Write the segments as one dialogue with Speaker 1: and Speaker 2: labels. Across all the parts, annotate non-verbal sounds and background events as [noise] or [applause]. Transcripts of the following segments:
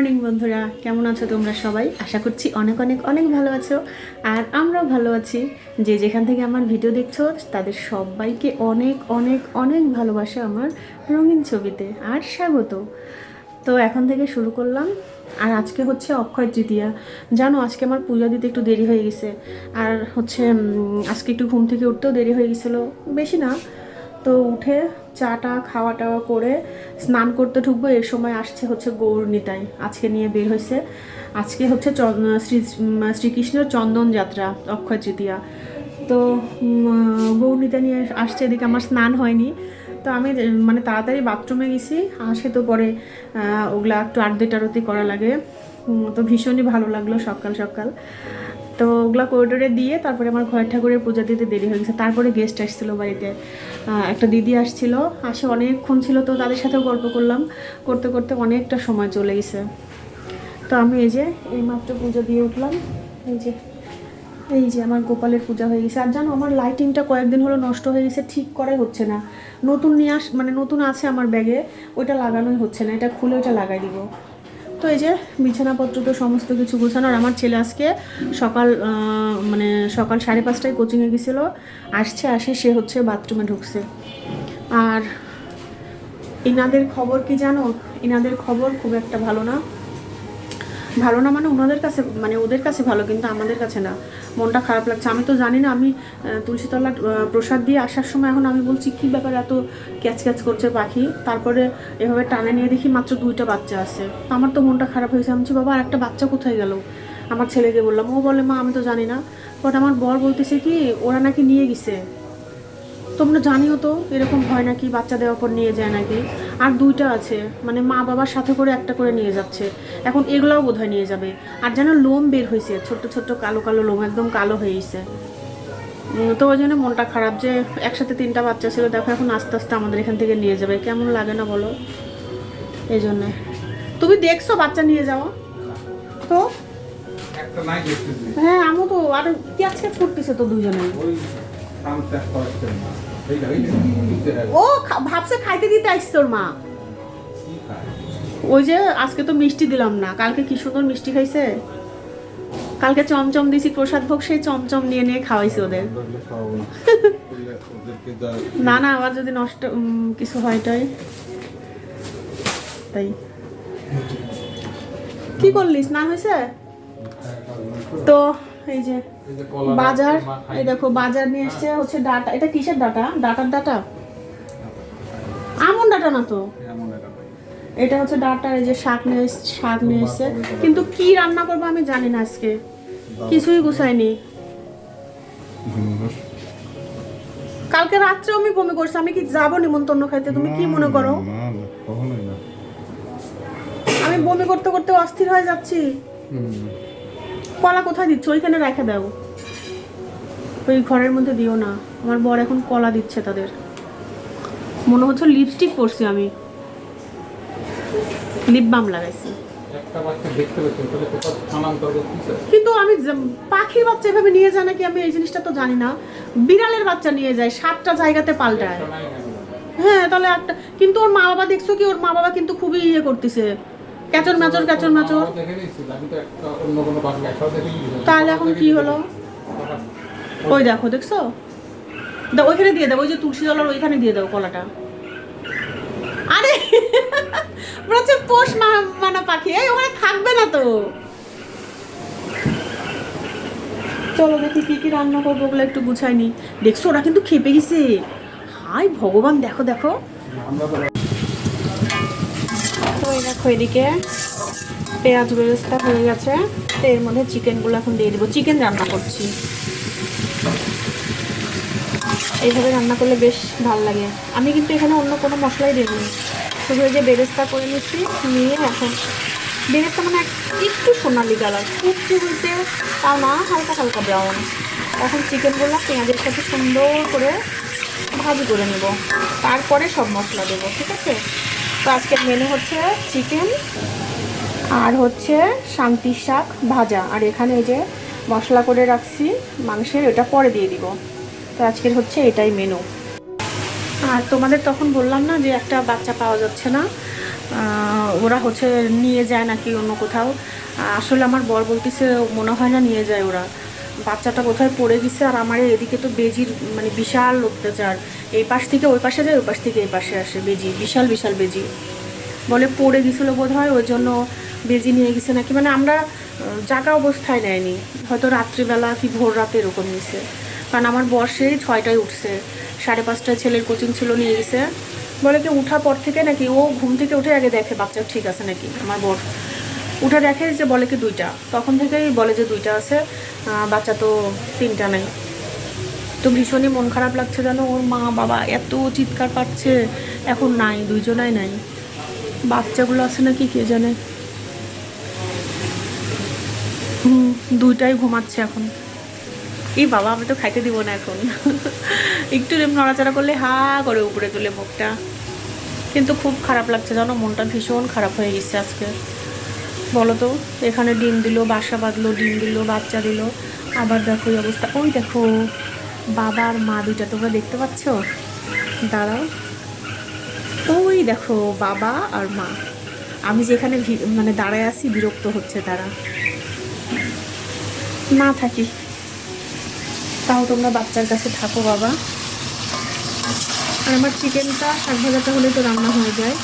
Speaker 1: Morning বন্ধুরা, কেমন আছো তোমরা সবাই? আশা করছি অনেক অনেক অনেক ভালো আছো। আর আমরাও ভালো আছি। যে যেখান থেকে আমার ভিডিও দেখছ, তাদের সবাইকে অনেক অনেক অনেক ভালোবাসা আমার রঙিন ছবিতে। আর স্বাগত। তো এখন থেকে শুরু করলাম। আর আজকে হচ্ছে অক্ষয় তৃতীয়া। জানো, আজকে আমার পূজা দিতে একটু দেরি হয়ে গেছে। আর হচ্ছে আজকে একটু ঘুম থেকে উঠতেও দেরি হয়ে গেছিল। বেশি না। তো উঠে চাটা খাওয়া টাওয়া করে স্নান করতে ঢুকবো। এর সময় আসছে হচ্ছে গৌর নিতাই আজকে নিয়ে বের হয়েছে। আজকে হচ্ছে শ্রী শ্রীকৃষ্ণের চন্দন যাত্রা অক্ষয় তৃতীয়া। তো উম, গৌর নিতাই নিয়ে আসছে এদিকে। আমার স্নান হয়নি। তো আমি মানে তাড়াতাড়ি বাথরুমে গেছি। আসে তো পরে ওগুলা একটু আরতি টারতি করা লাগে। তো ভীষণই ভালো লাগল সকাল সকাল তো ওগুলো করিডোরে দিয়ে তারপরে আমার ঘরের ঠাকুরের পূজা দিতে দেরি হয়ে গেছে। তারপরে গেস্ট আসছিল বাড়িতে। একটা দিদি আসছিল। আসে অনেকক্ষণ ছিল তো তাদের সাথেও গল্প করলাম। করতে করতে অনেকটা সময় চলে গেছে। তো আমি এই যে এইমাত্র পুজো দিয়ে উঠলাম। এই যে এই যে আমার গোপালের পূজা হয়ে গেছে। আর জানো, আমার লাইটিংটা কয়েকদিন হলো নষ্ট হয়ে গেছে। ঠিক করাই হচ্ছে না। নতুন নিয়ে আস মানে নতুন আছে আমার ব্যাগে ওইটা লাগানোই হচ্ছে না। এটা খুলে ওইটা লাগাই দিব। তো এই যে বিছানাপত্র তো সমস্ত কিছু গোছানো। আর আমার ছেলে আজকে সকাল মানে সকাল সাড়ে পাঁচটায় কোচিংয়ে গেছিল। আসছে, আসে সে হচ্ছে বাথরুমে ঢুকছে। আর এনাদের খবর কি জানো? এনাদের খবর খুব একটা ভালো না। ভালো না মানে ওনাদের কাছে মানে ওদের কাছে ভালো, কিন্তু আমাদের কাছে না। মনটা খারাপ লাগছে। আমি তো জানি না, আমি তুলসীতলা প্রসাদ দিয়ে আসার সময় এখন আমি বলছি, কী ব্যাপার এত ক্যাচ ক্যাচ করছে পাখি? তারপরে এভাবে টানে নিয়ে দেখি মাত্র দুইটা বাচ্চা আছে। আমার তো মনটা খারাপ হয়েছে। আমি বাবা আর একটা বাচ্চা কোথায় গেল? আমার ছেলেকে বললাম। ও বলে, মা, আমি তো জানি না। বাট আমার বর বলতেছে কি, ওরা নাকি নিয়ে গেছে। তোমরা জানিও তো এরকম হয় নাকি বাচ্চা দেওয়ার পর নিয়ে যায় নাকি? আর দুইটা আছে মানে মা বাবার সাথে করে একটা করে নিয়ে যাচ্ছে। এখন এগুলাও বোধহয় নিয়ে যাবে। আর যেন লোম বের হয়েছে ছোট্ট ছোট্ট কালো কালো লোম একদম কালো হয়ে গেছে। তো ওই জন্য মনটা খারাপ যে একসাথে তিনটা বাচ্চা ছিল দেখো এখন আস্তে আস্তে আমাদের এখান থেকে নিয়ে যাবে। কেমন লাগে না বলো? এই জন্যে। তুমি দেখছ বাচ্চা নিয়ে যাও তো? হ্যাঁ আমি তো আর ক্যাচ ক্যাচ করতেছে তো দুজনে ও ভাবছে খাইতে দিতে আসছে ওর মা। ওই যে আজকে তো মিষ্টি দিলাম না কালকে কি সুন্দর মিষ্টি খাইছে? কালকে চমচম দিছি প্রসাদ ভোগ সেই চমচম নিয়ে নিয়ে খাওয়াইছি ওদের। [laughs]
Speaker 2: না।
Speaker 1: না আবার যদি নষ্ট কিছু হয় টাই তাই। কি করলি স্নান হয়েছে? তো এই যে বাজার এই দেখো বাজার নিয়ে এসছে হচ্ছে ডাটা। এটা কিসের ডাটা? ডাটার ডাটা? আমন ডাটা না তো। এটা হচ্ছে ডাটা এই যে শাক নিয়ে শাক নিয়ে এসছে। কিন্তু কি রান্না করব আমি জানি না আজকে। কিছুই গুছাইনি কালকে রাত্রে আমি বমি করছি আমি কি যাব নিমন্ত্রণ খাইতে? তুমি কি মনে করো? আমি বমি করতে করতে অস্থির হয়ে যাচ্ছি। কলা কোথায় দিচ্ছ? ওইখানে রেখে দাও। ওই ঘরের মধ্যে দিও না। আমার বর এখন কলা দিচ্ছে তাদের। মনে হচ্ছে লিপস্টিক পরছি আমি। লিপ বাম লাগাইছি। কিন্তু আমি পাখির বাচ্চা এভাবে নিয়ে যায় নাকি? আমি এই জিনিসটা তো জানি না। বিড়ালের বাচ্চা নিয়ে যায় সাতটা জায়গাতে পাল্টায়? হ্যাঁ তাহলে একটা কিন্তু ওর মা বাবা দেখছ কি? ওর মা বাবা কিন্তু খুবই ইয়ে করতেছে। ক্যাচর ম্যাচর ক্যাচর ম্যাচর। তাহলে এখন কি হলো? ওই দেখো, দেখছ? দাও ওইখানে দিয়ে দাও, ওই যে তুলসী জলার ওইখানে দিয়ে দাও কলাটা। আরে [laughs] বলছে পোষ মানা পাখি। এই, ওখানে থাকবে না তো। চলো দেখি কি কি রান্না করব ওগুলো একটু গুছাইনি দেখছ, ওরা কিন্তু খেপে গেছে। হাই ভগবান, দেখো দেখো।
Speaker 2: তো
Speaker 1: দেখো এদিকে পেঁয়াজ বেরেস্তা হয়ে গেছে। তো এর মধ্যে চিকেনগুলো এখন দিয়ে দেবো। চিকেন রান্না করছি। এইভাবে রান্না করলে বেশ ভালো লাগে। আমি কিন্তু এখানে অন্য কোনো মশলাই দেবো শুধু যে বেরেস্তা করে নিচ্ছি, নিয়ে এখন বেরেস্তা মানে একটু সোনালি কালার, কুচি বলতে তাও না, হালকা হালকা ব্রাউন এখন চিকেনগুলো পেঁয়াজের সাথে সুন্দর করে ভাজি করে নেব। তারপরে সব মশলা দেবো, ঠিক আছে? তো আজকের মেনু হচ্ছে চিকেন আর হচ্ছে শান্তির শাক ভাজা। আর এখানে যে মশলা করে রাখছি, মাংসের, ওটা পরে দিয়ে দিব। তো আজকের হচ্ছে এটাই মেনু আর তোমাদের তখন বললাম না যে একটা বাচ্চা পাওয়া যাচ্ছে না। ওরা হচ্ছে নিয়ে যায় নাকি অন্য কোথাও। আসলে আমার বর বলতেছে মনে হয় না নিয়ে যায় ওরা। বাচ্চাটা কোথায় পড়ে গেছে আর আমার এদিকে তো বেজির মানে বিশাল অত্যাচার। এই পাশ থেকে ওই পাশে যায়, ওই পাশ থেকে এই পাশে আসে বেজি, বিশাল বিশাল বেজি। বলে পড়ে গেছিল বোধ হয় ওই জন্য বেজি নিয়ে গেছে নাকি? মানে আমরা জাগা অবস্থায় নেয়নি। হয়তো রাত্রিবেলা কি ভোর রাতে এরকম নিছে। কারণ আমার বর্ষেই ছয়টায় উঠছে। সাড়ে পাঁচটায় ছেলের কোচিং ছিল নিয়ে গেছে। বলে কি উঠার পর থেকে নাকি ও ঘুম থেকে উঠে আগে দেখে, বাচ্চা ঠিক আছে নাকি? আমার বর। উঠে দেখে যে বলে কি দুইটা। তখন থেকেই বলে যে দুইটা আছে বাচ্চা তো তিনটা নেই। তো ভীষণই মন খারাপ লাগছে যেন ওর মা বাবা এত চিৎকার পাচ্ছে। এখন নাই, দুইজনাই নাই। বাচ্চাগুলো আছে নাকি কে জানে? হুম, দুইটাই ঘুমাচ্ছে এখন। এই বাবা, আমি তো খাইতে দিব না এখন। একটু এরম নড়াচড়া করলে হা করে উপরে তুলে মুখটা। কিন্তু খুব খারাপ লাগছে, জানো, মনটা ভীষণ খারাপ হয়ে গেছে আজকে। বলো তো, এখানে ডিম দিল, বাসা বাঁধলো, ডিম দিল, বাচ্চা দিল। আবার দেখো এই অবস্থা। ওই দেখো বাবা আর মা দুইটা তোমরা দেখতে পাচ্ছ? দাঁড়াও। ওই দেখো, বাবা আর মা। আমি যেখানে মানে দাঁড়ায় আছি, বিরক্ত হচ্ছে তারা। না থাকি। তাও তোমরা বাচ্চার কাছে থাকো, বাবা। আর আমার চিকেনটা শাক ভাজাটা হলে তো রান্না হয়ে যায়।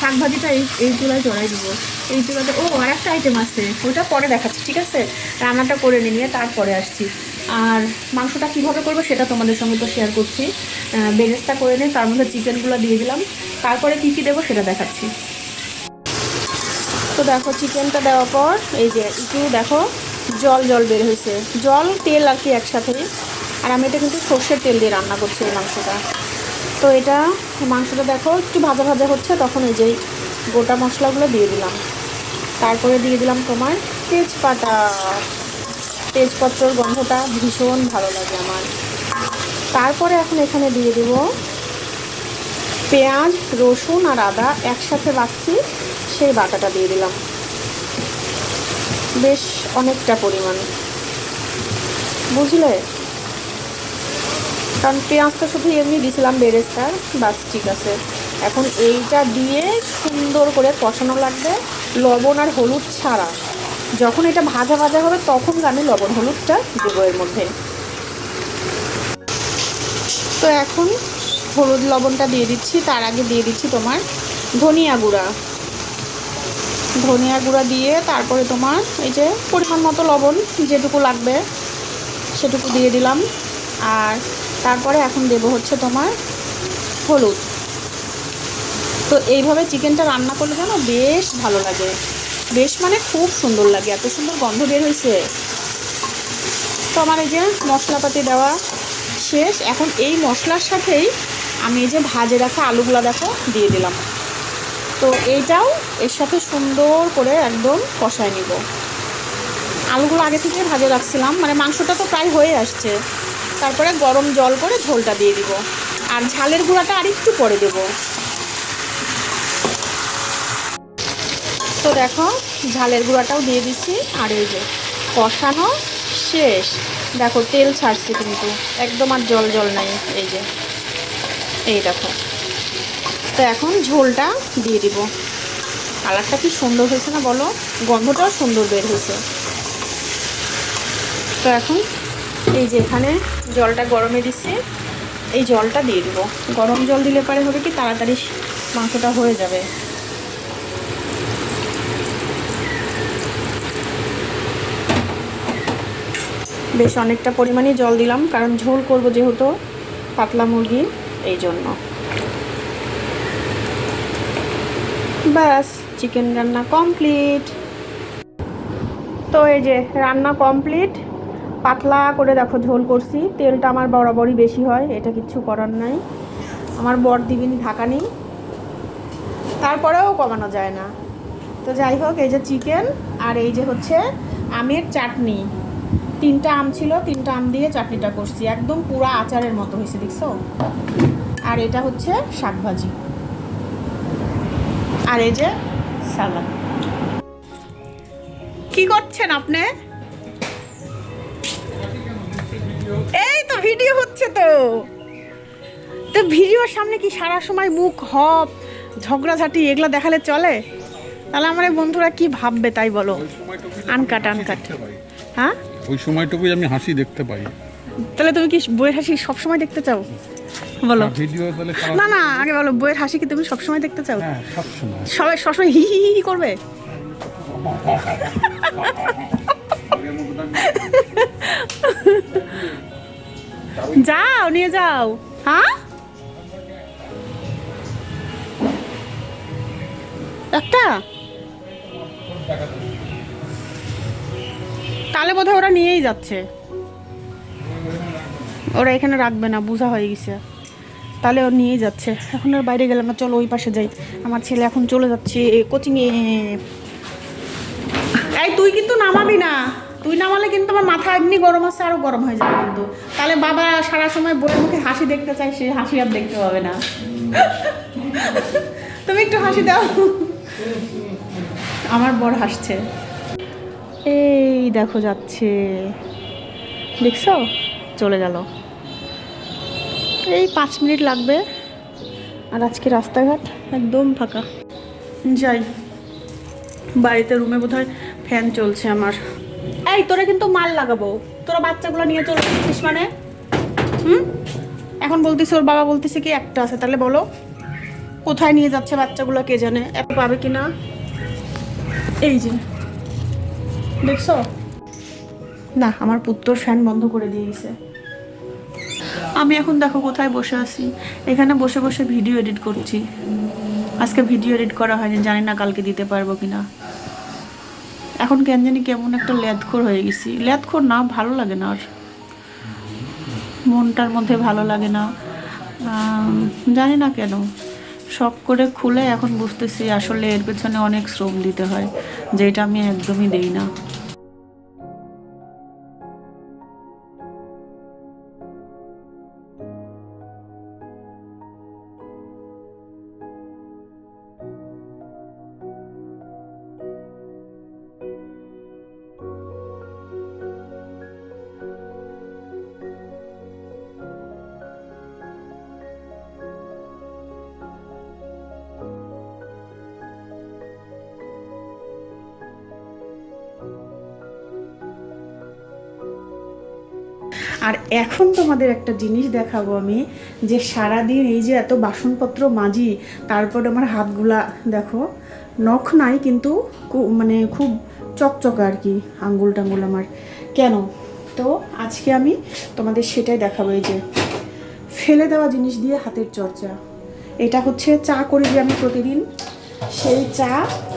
Speaker 1: শাক ভাজিটা এই এই চুলায় চড়াই দিব। এই চুলাতে ও আর একটা আইটেম আছে। ওটা পরে দেখাচ্ছি, ঠিক আছে? রান্নাটা করে নিয়ে তারপরে আসছি। আর মাংসটা কীভাবে করব সেটা তোমাদের সঙ্গে তো শেয়ার করছি। বেরেস্তা করে নিয়ে তার মধ্যে চিকেনগুলো দিয়ে দিলাম। তারপরে কী কী দেবো সেটা দেখাচ্ছি। তো দেখো, চিকেনটা দেওয়ার পর, এই যে, একটু দেখো। জল জল বের হয়েছে। জল, তেল আর কি একসাথে। আর আমি এটা কিন্তু সর্ষের তেল দিয়ে রান্না করছি এই মাংসটা। তো এটা মাংসটা দেখো, একটু ভাজা ভাজা হচ্ছে, তখন এই যে গোটা মশলাগুলো দিয়ে দিলাম। তারপরে দিয়ে দিলাম তোমার তেজপাতা। তেজপত্রর গন্ধটা ভীষণ ভালো লাগে আমার। তারপরে এখন এখানে দিয়ে দেব পেঁয়াজ, রসুন আর আদা একসাথে বাটছি, সেই বাটাটা দিয়ে দিলাম। বেশ অনেকটা পরিমাণ। বুঝলে? কারণ পেঁয়াজটা শুধু এমনি দিয়েছিলাম বেরেস্তার, বাস ঠিক আছে। এখন এইটা দিয়ে সুন্দর করে কষানো লাগবে লবণ আর হলুদ ছাড়া। যখন এটা ভাজা ভাজা হবে তখন আমি লবণ হলুদটা দেবো এর মধ্যে। তো এখন হলুদ লবণটা দিয়ে দিচ্ছি, তার আগে দিয়ে দিচ্ছি তোমার ধনিয়া গুঁড়া। ধনিয়া গুঁড়া দিয়ে তারপরে তোমার এই যে পরিমাণ মতো লবণ যেটুকু লাগবে সেটুকু দিয়ে দিলাম। আর তারপরে এখন দেবো হচ্ছে তোমার হলুদ। তো এইভাবে চিকেনটা রান্না করলে যেন বেশ ভালো লাগে। বেশ মানে খুব সুন্দর লাগে, এত সুন্দর গন্ধ বের হয়েছে। তো আমার এই যে মশলাপাতি দেওয়া শেষ। এখন এই মশলার সাথেই আমি এই যে ভাজে রাখা আলুগুলো দেখো দিয়ে দিলাম। তো এইটাও এর সাথে সুন্দর করে একদম কষায় নিব। আলুগুলো আগে থেকে ভাজে রাখছিলাম মানে মাংসটা তো প্রায় হয়ে আসছে। তারপরে গরম জল করে ঝোলটা দিয়ে দিব। আর ঝালের গুঁড়াটা আর একটু পরে দেব। তো দেখো, ঝালের গুঁড়াটাও দিয়ে দিচ্ছি আর এই যে কষানো শেষ। দেখো, তেল ছাড়ছে কিন্তু। একদম আর জল জল নাই। এই যে, এই দেখো। তো এখন ঝোলটা দিয়ে দিব। কালারটা কি সুন্দর হয়েছে না বলো? গন্ধটাও সুন্দর বের হয়েছে। তো এখন এই যে এখানে জলটা গরমে দিচ্ছি, এই জলটা দিয়ে দিব। গরম জল দিলে পারে হবে কি তাড়াতাড়ি মাংসটা হয়ে যাবে। বেশ অনেকটা পরিমাণে জল দিলাম, কারণ ঝোল করব যেহেতু পাতলা মুরগি, এই জন্য। ব্যাস চিকেন রান্না কমপ্লিট তো এই যে, রান্না কমপ্লিট পাতলা করে দেখো, ঝোল করছি। তেলটা আমার বরাবরই বেশি হয়, এটা কিচ্ছু করার নাই। আমার বর দিবিনি, ঢাকা নেই। তারপরেও কমানো যায় না। তো যাই হোক, এই যে চিকেন আর এই যে হচ্ছে আমের চাটনি। তিনটা আম ছিল, তিনটা আম দিয়ে চাটনিটা করছি। একদম পুরা আচারের মতো হয়েছে, দেখছ? আর এটা হচ্ছে শাকভাজি। আর এই যে সালাদ। কি করছেন আপনি? এই তো ভিডিও হচ্ছে তো। তো ভিডিওর সামনে কি সারা সময় মুখ হপ ঝগড়াঝাটি এগুলো দেখালে চলে? তাহলে আমার এই বন্ধুরা কি ভাববে তাই বলো? Uncut, uncut. হ্যাঁ?
Speaker 2: ওই সময়টুকুই আমি হাসি দেখতে পাই।
Speaker 1: তাহলে তুমি কি বইয়ের হাসি সবসময় দেখতে চাও? [laughs] বলো।
Speaker 2: ভিডিও তাহলে সারা-
Speaker 1: না না আগে বলো বইয়ের হাসি কি তুমি সবসময় দেখতে চাও?
Speaker 2: হ্যাঁ সব সময়
Speaker 1: সবাই সবসময় হি হি হি হি করবে? যাও নিয়ে যাও। হ্যাঁ? একটা? তাহলে বোধহয় ওরা নিয়েই যাচ্ছে। ওরা এখানে রাখবে না বোঝা হয়ে গেছে। তাহলে ও নিয়েই যাচ্ছে। এখন আর বাইরে গেলাম না, চলো ওই পাশে যাই। আমার ছেলে এখন চলে যাচ্ছে কোচিংয়ে এই, তুই কিন্তু নামাবি না। তুই নামালে কিন্তু আমার মাথা এমনি গরম আছে আরও গরম হয়ে যাবে কিন্তু। তাহলে বাবা সারা সময় বইয়ের মুখে হাসি দেখতে চাই সে হাসি আর দেখতে পাবে না। তুমি একটু হাসি দাও। আমার বর হাসছে। এই দেখো যাচ্ছে। দেখছ? চলে গেল। এই পাঁচ মিনিট লাগবে। আর আজকে রাস্তাঘাট একদম ফাঁকা। যাই, বাড়িতে রুমে বোধহয় ফ্যান চলছে আমার। এই, তোরা কিন্তু মাল লাগাবো। তোরা বাচ্চাগুলো নিয়ে চলে যাচ্ছিস মানে? হুম? এখন বলতিস ওর বাবা বলতেছে কি, একটা আছে। তাহলে বলো, কোথায় নিয়ে যাচ্ছে বাচ্চাগুলো কে জানে? এত পাবে কি না এই যে, দেখছ? না, আমার পুত্র ফ্যান বন্ধ করে দিয়ে গেছে। আমি এখন দেখো কোথায় বসে আছি। এখানে বসে বসে ভিডিও এডিট করছি। আজকে ভিডিও এডিট করা হয়নি, জানি না কালকে দিতে পারব কিনা। এখন কেন জানি কেমন একটা ল্যাদখোর হয়ে গেছি। ল্যাদখোর না, ভালো লাগে না আর। মনটার মধ্যে ভালো লাগে না। জানি না কেন। শখ করে খুলে এখন বুঝতেছি আসলে এর পেছনে অনেক শ্রম দিতে হয়, যেটা আমি একদমই দেই না। আর এখন তোমাদের একটা জিনিস দেখাবো আমি, যে সারাদিন এই যে এত বাসনপত্র মাজি, তারপর আমার হাতগুলা দেখো, নখ নাই কিন্তু মানে খুব চকচক আর কি আঙ্গুল টাঙ্গুল আমার। কেন? তো আজকে আমি তোমাদের সেটাই দেখাবো, এই যে ফেলে দেওয়া জিনিস দিয়ে হাতের চর্চা। এটা হচ্ছে চা করে যে আমি প্রতিদিন, সেই চা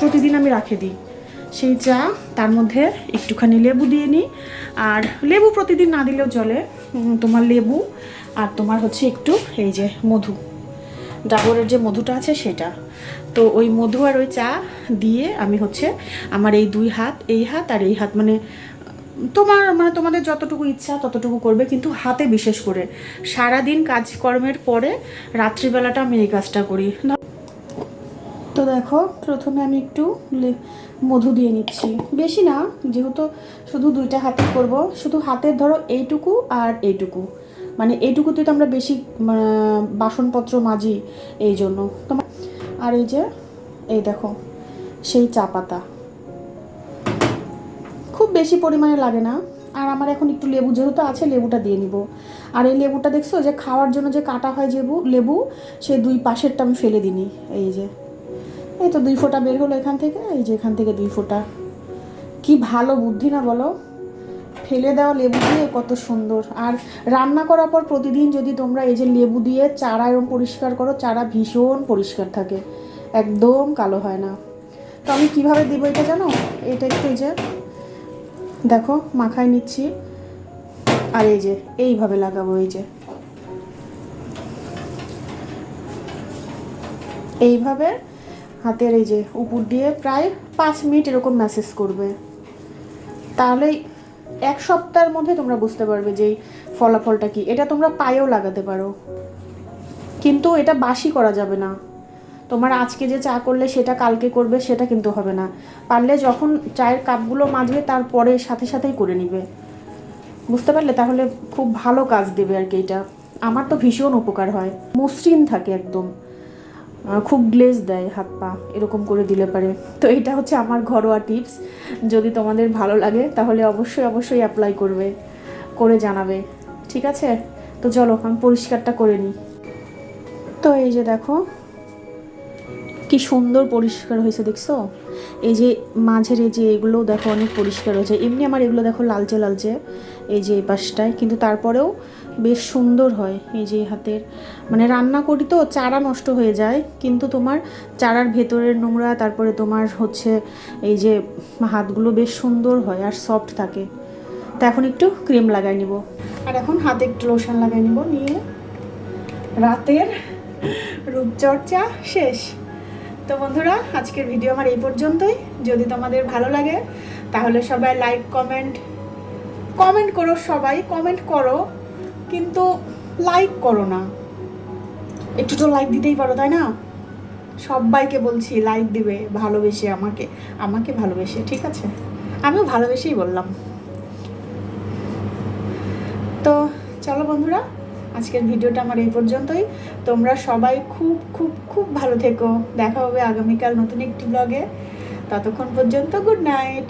Speaker 1: প্রতিদিন আমি রাখে দিই। সেই চা, তার মধ্যে একটুখানি লেবু দিয়ে নিই। আর লেবু প্রতিদিন না দিলেও চলে। তোমার লেবু আর তোমার হচ্ছে একটু এই যে মধু। ডাবরের যে মধুটা আছে সেটা। তো ওই মধু আর ওই চা দিয়ে আমি হচ্ছে আমার এই দুই হাত, এই হাত আর এই হাত মানে তোমার মানে তোমাদের যতটুকু ইচ্ছা ততটুকু করবে। কিন্তু হাতে বিশেষ করে সারাদিন কাজকর্মের পরে রাত্রিবেলাটা আমি এই কাজটা করি। তো দেখো, প্রথমে আমি একটু মধু দিয়ে নিচ্ছি। বেশি না, যেহেতু শুধু দুইটা হাতে করব, শুধু হাতের ধরো এইটুকু আর এইটুকু। মানে এইটুকুতে তো আমরা বেশি বাসনপত্র মাজি এই জন্য। তোমার আর এই যে, এই দেখো, সেই চা পাতা। খুব বেশি পরিমাণে লাগে না। আর আমার এখন একটু লেবু যেহেতু আছে, লেবুটা দিয়ে নিব। আর এই লেবুটা দেখছ, যে খাওয়ার জন্য যে কাটা হয় লেবু লেবু, সেই দুই পাশেরটা আমি ফেলে দিনি এই যে এই তো দুই ফোঁটা বের হলো এখান থেকে, এই যে এখান থেকে দুই ফোঁটা। কি ভালো বুদ্ধি না বলো? ফেলে দেওয়া লেবু দিয়ে কত সুন্দর। আর রান্না করার পর প্রতিদিন যদি তোমরা এই যে লেবু দিয়ে চারা এরকম পরিষ্কার করো, চারা ভীষণ পরিষ্কার থাকে। একদম কালো হয় না। তো আমি কীভাবে দেবো এটা জানো? এটা একটু এই যে, দেখো, মাখায় নিচ্ছি। আর এই যে, এইভাবে লাগাবো, এই যে। এইভাবে হাতের এই যে উপর দিয়ে প্রায় পাঁচ মিনিট এরকম ম্যাসেজ করবে। তাহলে এক সপ্তাহের মধ্যে তোমরা বুঝতে পারবে যে ফলাফলটা কি। এটা তোমরা পায়েও লাগাতে পারো। কিন্তু এটা বাসি করা যাবে না। তোমার আজকে যে চা করলে সেটা কালকে করবে, সেটা কিন্তু হবে না। পারলে যখন চায়ের কাপগুলো মাজবে, তারপরে সাথে সাথেই করে নিবে। বুঝতে পারলে? তাহলে খুব ভালো কাজ দেবে আর কি এটা। আমার তো ভীষণ উপকার হয়। মসৃণ থাকে একদম। খুব গ্লেজ দেয় হাত পা, এরকম করে দিলে পারে। তো এটা হচ্ছে আমার ঘরোয়া টিপস যদি তোমাদের ভালো লাগে, তাহলে অবশ্যই অবশ্যই অ্যাপ্লাই করবে, করে জানাবে। ঠিক আছে? তো চলো, আমি পরিষ্কারটা করে নিই। তো এই যে দেখো, কি সুন্দর পরিষ্কার হয়েছে, দেখছ? এই যে মাঝের এই যে এগুলো দেখো অনেক পরিষ্কার হয়েছে। এমনি আমার এগুলো দেখো লালচে লালচে, এই যে এই পাশটায়। কিন্তু তারপরেও বেশ সুন্দর হয় এই যে হাতের। মানে রান্না করি তো, চারা নষ্ট হয়ে যায়, কিন্তু তোমার চারার ভেতরের নোংরা, তারপরে তোমার হচ্ছে এই যে হাতগুলো বেশ সুন্দর হয় আর সফট থাকে। তো এখন একটু ক্রিম লাগাই নিব। আর এখন হাতে একটু লোশন লাগাই নিব নিয়ে। রাতের রূপচর্চা শেষ। তো বন্ধুরা, আজকের ভিডিও আমার এই পর্যন্তই। যদি তোমাদের ভালো লাগে, তাহলে সবাই লাইক কমেন্ট কমেন্ট করো সবাই কমেন্ট করো। কিন্তু লাইক করো না। একটু তো লাইক দিতেই পারো, তাই না? সবাইকে বলছি লাইক দিবে, ভালোবেসে আমাকে আমাকে ভালোবেসে, ঠিক আছে? আমিও ভালোবেসেই বললাম। তো চলো বন্ধুরা, আজকের ভিডিওটা আমার এই পর্যন্তই। তোমরা সবাই খুব খুব খুব ভালো থেকো। দেখা হবে আগামীকাল নতুন একটি ব্লগে ততক্ষণ পর্যন্ত গুড নাইট